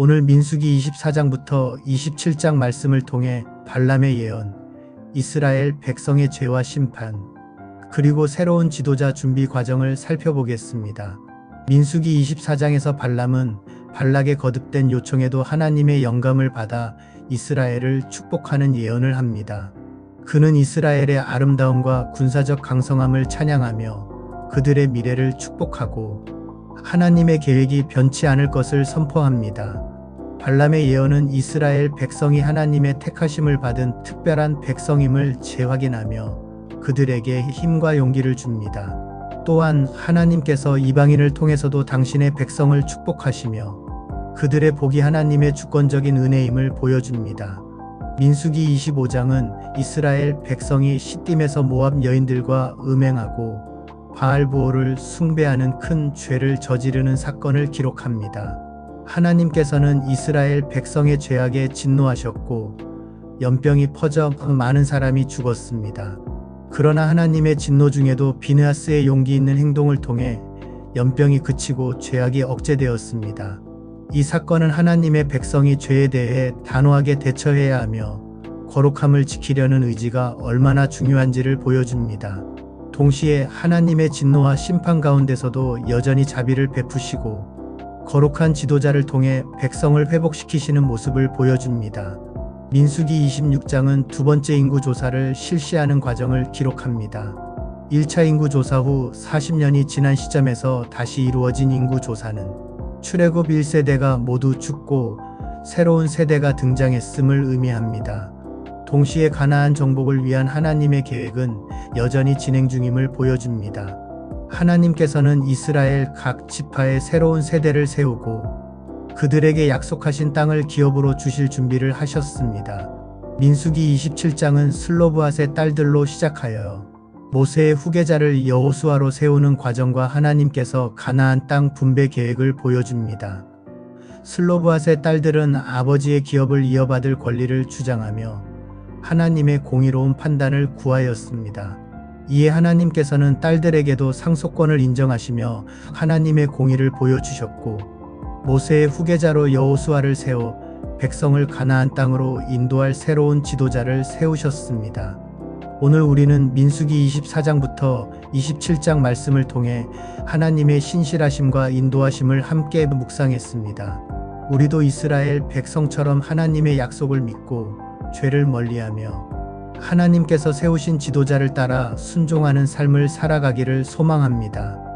오늘 민수기 24장부터 27장 말씀을 통해 발람의 예언, 이스라엘 백성의 죄와 심판, 그리고 새로운 지도자 준비 과정을 살펴보겠습니다. 민수기 24장에서 발람은 발락의 거듭된 요청에도 하나님의 영감을 받아 이스라엘을 축복하는 예언을 합니다. 그는 이스라엘의 아름다움과 군사적 강성함을 찬양하며 그들의 미래를 축복하고 하나님의 계획이 변치 않을 것을 선포합니다. 발람의 예언은 이스라엘 백성이 하나님의 택하심을 받은 특별한 백성임을 재확인하며 그들에게 힘과 용기를 줍니다. 또한 하나님께서 이방인을 통해서도 당신의 백성을 축복하시며 그들의 복이 하나님의 주권적인 은혜임을 보여줍니다. 민수기 25장은 이스라엘 백성이 시딤에서 모압 여인들과 음행하고 바알부호를 숭배하는 큰 죄를 저지르는 사건을 기록합니다. 하나님께서는 이스라엘 백성의 죄악에 진노하셨고 연병이 퍼져 많은 사람이 죽었습니다. 그러나 하나님의 진노 중에도 비느하스의 용기 있는 행동을 통해 연병이 그치고 죄악이 억제되었습니다. 이 사건은 하나님의 백성이 죄에 대해 단호하게 대처해야 하며 거룩함을 지키려는 의지가 얼마나 중요한지를 보여줍니다. 동시에 하나님의 진노와 심판 가운데서도 여전히 자비를 베푸시고 거룩한 지도자를 통해 백성을 회복시키시는 모습을 보여줍니다. 민수기 26장은 두 번째 인구 조사를 실시하는 과정을 기록합니다. 1차 인구 조사 후 40년이 지난 시점에서 다시 이루어진 인구 조사는 출애굽 1세대가 모두 죽고 새로운 세대가 등장했음을 의미합니다. 동시에 가나안 정복을 위한 하나님의 계획은 여전히 진행 중임을 보여줍니다. 하나님께서는 이스라엘 각 지파의 새로운 세대를 세우고 그들에게 약속하신 땅을 기업으로 주실 준비를 하셨습니다. 민수기 27장은 슬로브앗의 딸들로 시작하여 모세의 후계자를 여호수아로 세우는 과정과 하나님께서 가나안 땅 분배 계획을 보여줍니다. 슬로브앗의 딸들은 아버지의 기업을 이어받을 권리를 주장하며 하나님의 공의로운 판단을 구하였습니다. 이에 하나님께서는 딸들에게도 상속권을 인정하시며 하나님의 공의를 보여주셨고 모세의 후계자로 여호수아를 세워 백성을 가나안 땅으로 인도할 새로운 지도자를 세우셨습니다. 오늘 우리는 민수기 24장부터 27장 말씀을 통해 하나님의 신실하심과 인도하심을 함께 묵상했습니다. 우리도 이스라엘 백성처럼 하나님의 약속을 믿고 죄를 멀리하며 하나님께서 세우신 지도자를 따라 순종하는 삶을 살아가기를 소망합니다.